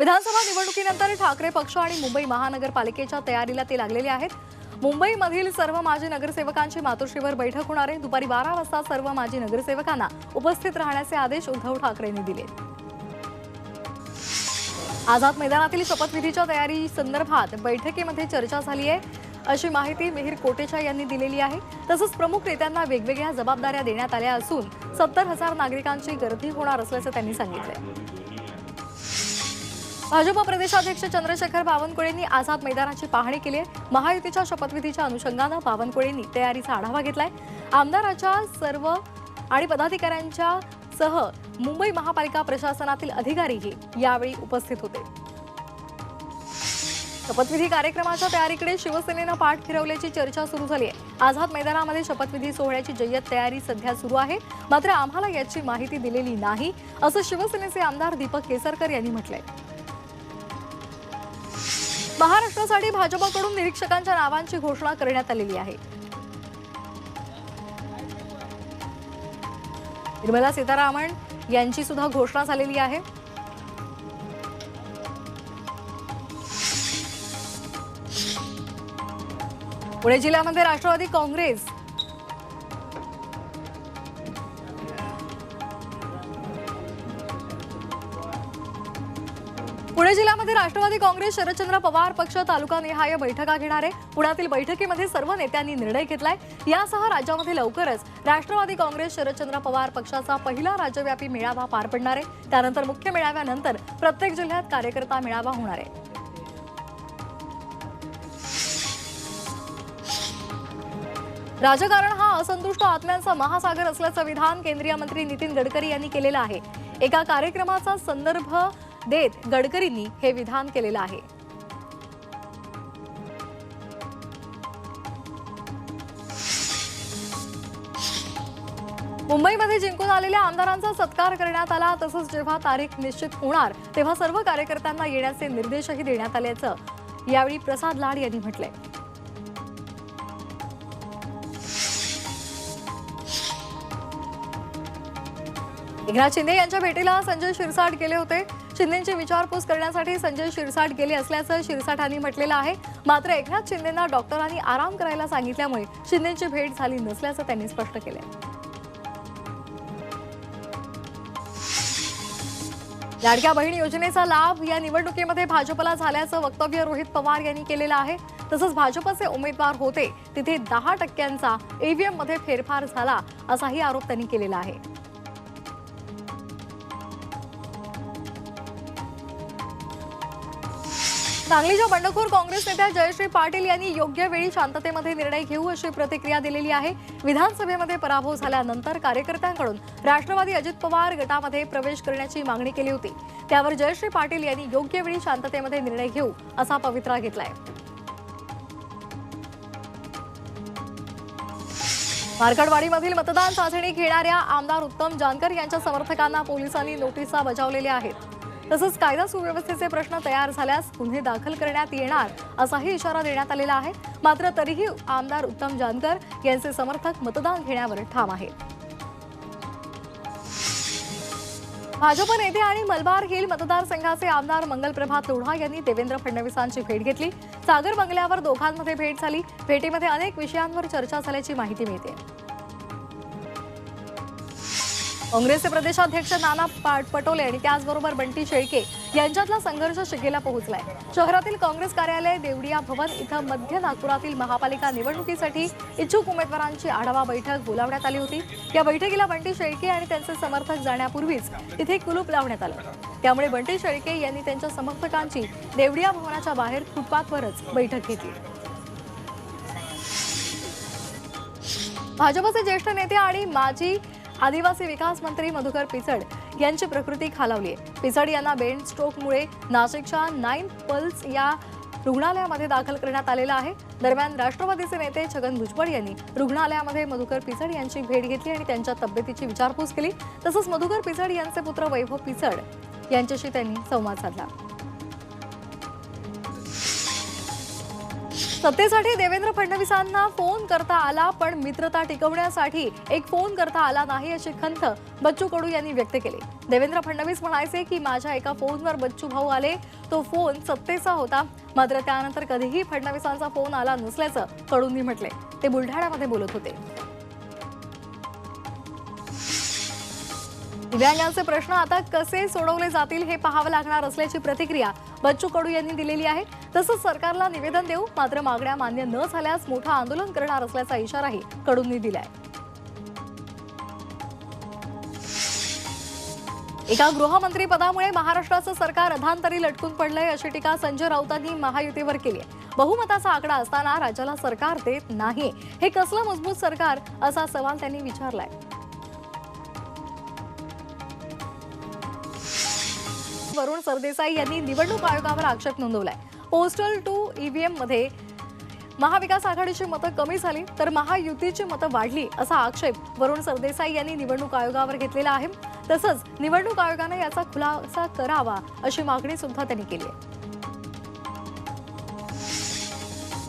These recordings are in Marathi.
विधानसभा निवडणुकीनंतर ठाकरे पक्ष आणि मुंबई महानगरपालिकेच्या तयारीला ते लागलेले आहेत. मुंबईमधील सर्व माजी नगरसेवकांची मातोश्रीवर बैठक होणार. आहे दुपारी बारा वाजता सर्व माजी नगरसेवकांना उपस्थित राहण्याचे आदेश उद्धव ठाकरेंनी दिले. आझाद मैदानातील शपथविधीच्या तयारी संदर्भात बैठकीमध्ये चर्चा झाली आहे. अशी माहिती मिहीर कोटेचा यांनी दिलेली आहे. तसंच प्रमुख नेत्यांना वेगवेगळ्या जबाबदाऱ्या देण्यात आल्या असून सत्तर हजार नागरिकांची गर्दी होणार असल्याचं त्यांनी सांगितलं भाजपा प्रदेशाध्यक्ष चंद्रशेखर बावनकुळेंनी आझाद मैदानाची पाहणी केली आहे. महायुतीच्या शपथविधीच्या अनुषंगानं बावनकुळेंनी तयारीचा आढावा घेतलाय. आमदाराच्या सर्व आणि पदाधिकाऱ्यांच्या सह मुंबई महापालिका प्रशासनातील अधिकारीही यावेळी उपस्थित होते. शपथविधी कार्यक्रमाच्या तयारीकडे शिवसेनेनं पाठ फिरवल्याची चर्चा सुरू झाली आहे. आझाद मैदानामध्ये शपथविधी सोहळ्याची जय्यत तयारी सध्या सुरू आहे. मात्र आम्हाला याची माहिती दिलेली नाही असं शिवसेनेचे आमदार दीपक केसरकर यांनी म्हटलंय. महाराष्ट्रासाठी भाजपाकडून निरीक्षकांच्या नावांची घोषणा करण्यात आलेली आहे. निर्मला सीतारामन यांची सुद्धा घोषणा झालेली आहे. पुणे जिल्ह्यामध्ये राष्ट्रवादी काँग्रेस पुणे जिल्ह्यामध्ये राष्ट्रवादी काँग्रेस शरदचंद्र पवार पक्ष तालुका निहाय बैठका घेणार. आहे पुण्यातील बैठकीमध्ये सर्व नेत्यांनी निर्णय घेतलाय. यासह राज्यामध्ये लवकरच राष्ट्रवादी काँग्रेस शरदचंद्र पवार पक्षाचा पहिला राज्यव्यापी मेळावा पार पडणार आहे. त्यानंतर मुख्य मेळाव्यानंतर प्रत्येक जिल्ह्यात कार्यकर्ता मेळावा होणार आहे. राजकारण हा असंतुष्ट आत्म्यांचा महासागर असल्याचं विधान केंद्रीय मंत्री नितीन गडकरी यांनी केलेलं आहे. एका कार्यक्रमाचा संदर्भ देत गडकरींनी हे विधान केलेलं आहे. मुंबईमध्ये जिंकून आलेल्या आमदारांचा सत्कार करण्यात आला तसंच जेव्हा तारीख निश्चित होणार तेव्हा सर्व कार्यकर्त्यांना येण्याचे निर्देशही देण्यात आल्याचं यावेळी प्रसाद लाड यांनी म्हटलंय. एकनाथ शिंदे यांच्या भेटीला संजय शिरसाट गेले होते. शिंदेची विचारपूस करण्यासाठी संजय शिरसाट गेले असल्याचं शिरसाटांनी म्हटलेलं आहे. मात्र एकनाथ शिंदेना डॉक्टरांनी आराम करायला सांगितल्यामुळे शिंदेची भेट झाली नसल्याचं त्यांनी स्पष्ट केलं लाडक्या बहीण योजनेचा लाभ या निवडणुकीमध्ये भाजपला झाल्याचं वक्तव्य रोहित पवार यांनी केलेलं आहे. तसंच भाजपचे उमेदवार होते तिथे दहा टक्क्यांचा ईव्हीएममध्ये फेरफार झाला असाही आरोप त्यांनी केलेला आहे. सांगलीच्या बंडखोर काँग्रेस नेत्या जयश्री पाटील यांनी योग्य वेळी शांततेमध्ये निर्णय घेऊ अशी प्रतिक्रिया दिलेली आहे. विधानसभेमध्ये पराभव झाल्यानंतर कार्यकर्त्यांकडून राष्ट्रवादी अजित पवार गटामध्ये प्रवेश करण्याची मागणी केली होती. त्यावर जयश्री पाटील यांनी योग्य वेळी शांततेमध्ये निर्णय घेऊ असा पवित्रा घेतलाय. मार्कडवाडीमधील मतदान चाचणी घेणाऱ्या आमदार उत्तम जानकर यांच्या समर्थकांना पोलिसांनी नोटिसा बजावलेल्या आहेत. तसंच कायदा सुव्यवस्थेचे प्रश्न तयार झाल्यास गुन्हे दाखल करण्यात येणार असाही इशारा देण्यात आलेला आहे. मात्र तरीही आमदार उत्तम जानकर यांचे समर्थक मतदान घेण्यावर ठाम आहेत. भाजप नेते आणि मलबार हिल मतदारसंघाचे आमदार मंगलप्रभा लोढा यांनी देवेंद्र फडणवीसांची भेट घेतली. सागर बंगल्यावर दोघांमध्ये भेट झाली. भेटीमध्ये अनेक विषयांवर चर्चा झाल्याची माहिती मिळते. काँग्रेसचे प्रदेशाध्यक्ष नाना पाट पटोले आणि त्याचबरोबर बंटी शेळके यांच्यातला संघर्ष शिगेला पोहोचलाय. शहरातील काँग्रेस कार्यालय देवडिया भवन इथं मध्य नागपुरातील महापालिका निवडणुकीसाठी इच्छुक उमेदवारांची आढावा बैठक बोलावण्यात आली होती. या बैठकीला बंटी शेळके आणि त्यांचे समर्थक जाण्यापूर्वीच तिथे कुलूप लावण्यात आलं. त्यामुळे बंटी शेळके यांनी त्यांच्या समर्थकांची देवडिया भवनाच्या बाहेर फुटपाथवरच बैठक घेतली. भाजपचे ज्येष्ठ नेते आणि माजी आदिवासी विकास मंत्री मधुकर पिचड यांची प्रकृती खालावली आहे पिचड यांना बेन स्ट्रोकमुळे नाशिकच्या नाईन पल्स या रुग्णालयामध्ये दाखल करण्यात आलेला आहे. दरम्यान राष्ट्रवादीचे नेते छगन भुजबळ यांनी रुग्णालयामध्ये मधुकर पिचड यांची भेट घेतली आणि त्यांच्या तब्येतीची विचारपूस केली. तसंच मधुकर पिचड यांचे पुत्र वैभव पिचड यांच्याशी त्यांनी संवाद साधला. सत्तेसाठी देवेंद्र फडणवीसांना फोन करता आला पण मित्रता टिकवण्यासाठी एक फोन करता आला नाही अशी खंत बच्चू कडू यांनी व्यक्त केली. देवेंद्र फडणवीस म्हणायचे की माझ्या एका फोनवर बच्चू भाऊ आले. तो फोन सत्तेचा होता. मात्र त्यानंतर कधीही फडणवीसांचा फोन आला नसल्याचं कडूंनी म्हटले. ते बुलढाण्यामध्ये बोलत होते. दिव्यांगांचे प्रश्न आता कसे सोडवले जातील हे पाहावं लागणार असल्याची प्रतिक्रिया बच्चू कडू यांनी दिलेली आहे. तसंच सरकारला निवेदन देऊ मात्र मागण्या मान्य न झाल्यास मोठं आंदोलन करणार असल्याचा इशाराही कडूंनी दिलाय. एका गृहमंत्री पदामुळे महाराष्ट्राचं सरकार अधांतरी लटकून पडलंय अशी टीका संजय राऊतांनी महायुतीवर केली आहे बहुमताचा आकडा असताना राज्याला सरकार देत नाही. हे कसलं मजबूत सरकार असा सवाल त्यांनी विचारलाय. वरुण सरदेसाई यांनी निवडणूक आयोगावर आक्षेप नोंदवलाय. पोस्टल टू ईव्हीएममध्ये महाविकास आघाडीची मतं कमी झाली तर महायुतीची मतं वाढली असा आक्षेप वरुण सरदेसाई यांनी निवडणूक आयोगावर घेतलेला आहे. तसंच निवडणूक आयोगानं याचा खुलासा करावा अशी मागणी सुद्धा त्यांनी केली आहे.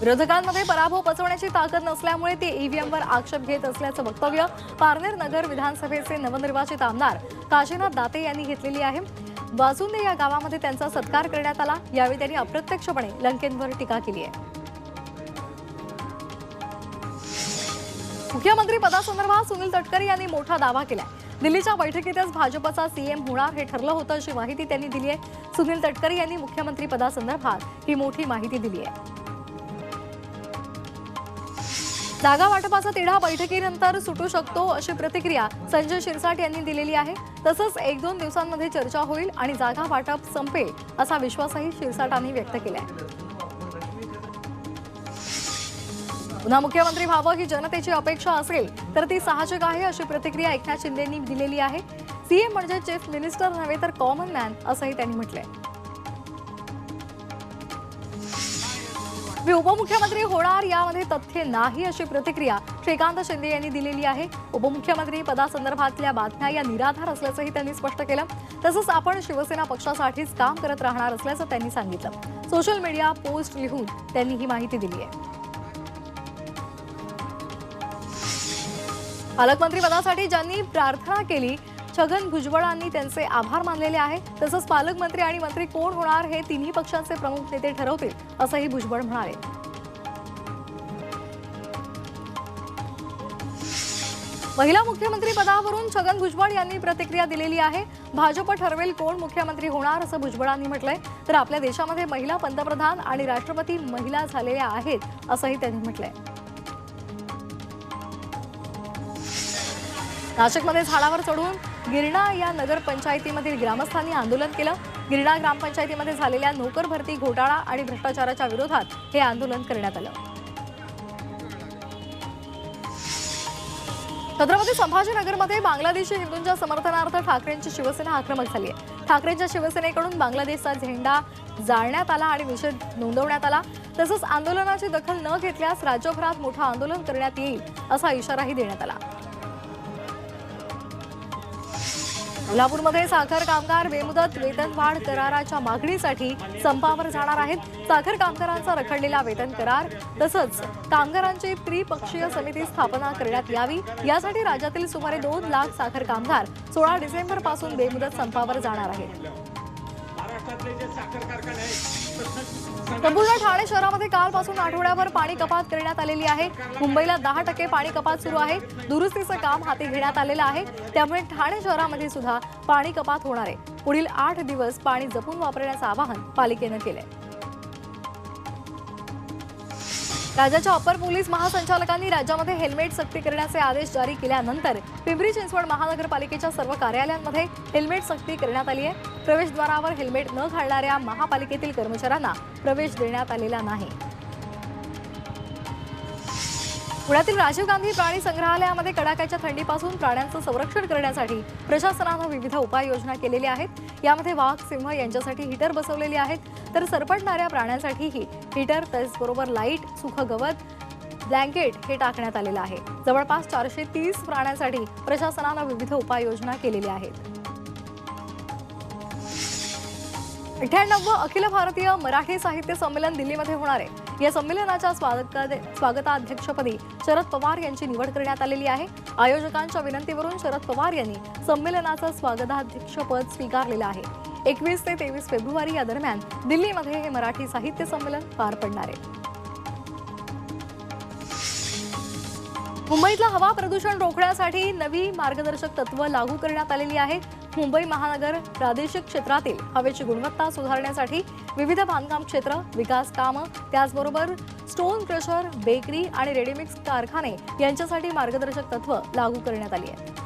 विरोधकांमध्ये पराभव पचवण्याची ताकद नसल्यामुळे ते ईव्हीएमवर आक्षेप घेत असल्याचं वक्तव्य पारनेर नगर विधानसभेचे नवनिर्वाचित आमदार काशीनाथ दाते यांनी घेतलेली आहे. वाजुंदे या गावामध्ये त्यांचा सत्कार करण्यात आला. यावेळी त्यांनी अप्रत्यक्षपणे लंकेंवर टीका केली आहे. मुख्यमंत्री पदासंदर्भात सुनील तटकरे यांनी मोठा दावा केलाय. दिल्लीच्या बैठकीतच भाजपचा सीएम होणार हे ठरलं होतं अशी माहिती त्यांनी दिली आहे. सुनील तटकरे यांनी मुख्यमंत्री पदासंदर्भात ही मोठी माहिती दिली आहे. जागा वाटपाचा तिढा बैठकीनंतर सुटू शकतो अशी प्रतिक्रिया संजय शिरसाट यांनी दिलेली आहे. तसंच एक दोन दिवसांमध्ये चर्चा होईल आणि जागा वाटप संपेल असा विश्वासही शिरसाटांनी व्यक्त केलाय. पुन्हा मुख्यमंत्री व्हावं ही जनतेची अपेक्षा असेल तर ती साहजिक आहे अशी प्रतिक्रिया एकनाथ शिंदेंनी दिलेली आहे. सीएम म्हणजे चीफ मिनिस्टर नव्हे तर कॉमन मॅन असंही त्यांनी म्हटलंय. मी उपमुख्यमंत्री होणार यामध्ये तथ्य नाही अशी प्रतिक्रिया श्रीकांत शिंदे यांनी दिलेली आहे. उपमुख्यमंत्री पदासंदर्भातल्या बातम्या या निराधार असल्याचंही त्यांनी स्पष्ट केलं. तसंच आपण शिवसेना पक्षासाठीच काम करत राहणार असल्याचं त्यांनी सांगितलं. सोशल मीडिया पोस्ट लिहून त्यांनी ही माहिती दिली आहे. पालकमंत्री पदासाठी ज्यांनी प्रार्थना केली छगन भुजबळांनी त्यांचे आभार मानलेले आहे तसंच पालकमंत्री आणि मंत्री कोण होणार हे तिन्ही पक्षांचे प्रमुख नेते ठरवतील असंही भुजबळ म्हणाले. महिला मुख्यमंत्री पदावरून छगन भुजबळ यांनी प्रतिक्रिया दिलेली आहे. भाजप ठरवेल कोण मुख्यमंत्री होणार असं भुजबळांनी म्हटलंय. तर आपल्या देशामध्ये महिला पंतप्रधान आणि राष्ट्रपती महिला झालेल्या आहेत असंही त्यांनी म्हटलंय. नाशिकमध्ये झाडावर चढून गिरणा या नगरपंचायतीमधील ग्रामस्थांनी आंदोलन केलं. गिरणा ग्रामपंचायतीमध्ये झालेल्या नोकर भरती घोटाळा आणि भ्रष्टाचाराच्या विरोधात हे आंदोलन करण्यात आलं. छत्रपती संभाजीनगरमध्ये बांगलादेशी हिंदूंच्या समर्थनार्थ ठाकरेंची शिवसेना आक्रमक झाली आहे. ठाकरेंच्या शिवसेनेकडून बांगलादेशचा झेंडा जाळण्यात आला आणि निषेध नोंदवण्यात आला. तसंच आंदोलनाची दखल न घेतल्यास राज्यभरात मोठं आंदोलन करण्यात येईल असा इशाराही देण्यात आला. कोल्हापूरमध्ये साखर कामगार बेमुदत वेतनवाढ कराराच्या मागणीसाठी संपावर जाणार आहेत. साखर कामगारांचा रखडलेला वेतन करार तसंच कामगारांची त्रिपक्षीय समिती स्थापना करण्यात यावी. यासाठी राज्यातील सुमारे दोन लाख साखर कामगार सोळा डिसेंबरपासून बेमुदत संपावर जाणार आहेत. महाराष्ट्रातले जे साखर कारखाने आहेत संपूर्ण ठाणे शहरामध्ये कालपासून आठवड्याभर पाणी कपात करण्यात आलेली आहे. मुंबईला दहा टक्के पाणी कपात सुरू आहे. दुरुस्तीचं काम हाती घेण्यात आलेलं आहे. त्यामुळे ठाणे शहरामध्ये सुद्धा पाणी कपात होणार आहे. पुढील आठ दिवस पाणी जपून वापरण्याचं आवाहन पालिकेनं केलंय. राज्याच्या अपर पोलीस महासंचालकांनी राज्यामध्ये हेल्मेट सक्ती करण्याचे आदेश जारी केल्यानंतर पिंपरी चिंचवड महानगरपालिकेच्या सर्व कार्यालयांमध्ये हेल्मेट सक्ती करण्यात आली आहे. प्रवेशद्वारावर हेल्मेट न घालणाऱ्या महापालिकेतील कर्मचाऱ्यांना प्रवेश देण्यात आलेला नाही. पुण्यातील राजीव गांधी प्राणी संग्रहालयामध्ये कडाक्याच्या थंडीपासून प्राण्यांचं संरक्षण करण्यासाठी प्रशासनानं विविध उपाययोजना केलेल्या आहेत. यामध्ये वाघ सिंह यांच्यासाठी हीटर बसवलेले आहेत. तर सरपटणाऱ्या प्राण्यांसाठीही हीटर त्याचबरोबर लाइट सुख गवत ब्लँकेट हे टाकण्यात आलेलं आहे. जवळपास चारशे तीस प्राण्यांसाठी प्रशासनानं विविध उपाययोजना केलेल्या आहेत. अठ्ठ्याण्णव अखिल भारतीय मराठी साहित्य संमेलन दिल्लीमध्ये होणार आहे. या संमेलनाच्या स्वागताध्यक्षपदी शरद पवार यांची निवड करण्यात आलेली आहे. आयोजकांच्या विनंतीवरून शरद पवार यांनी संमेलनाचं स्वागताध्यक्षपद स्वीकारलेलं आहे. एकवीस ते तेवीस फेब्रुवारी या दरम्यान दिल्लीमध्ये हे मराठी साहित्य संमेलन पार पडणार आहे. मुंबईतलं हवा प्रदूषण रोखण्यासाठी नवी मार्गदर्शक तत्व लागू करण्यात आलेली आहेत. मुंबई महानगर प्रादेशिक क्षेत्रातील हवेची गुणवत्ता सुधारण्यासाठी विविध बांधकाम क्षेत्र विकास कामं त्याचबरोबर स्टोन क्रशर बेकरी आणि रेडीमिक्स कारखाने यांच्यासाठी मार्गदर्शक तत्व लागू करण्यात आली आहेत.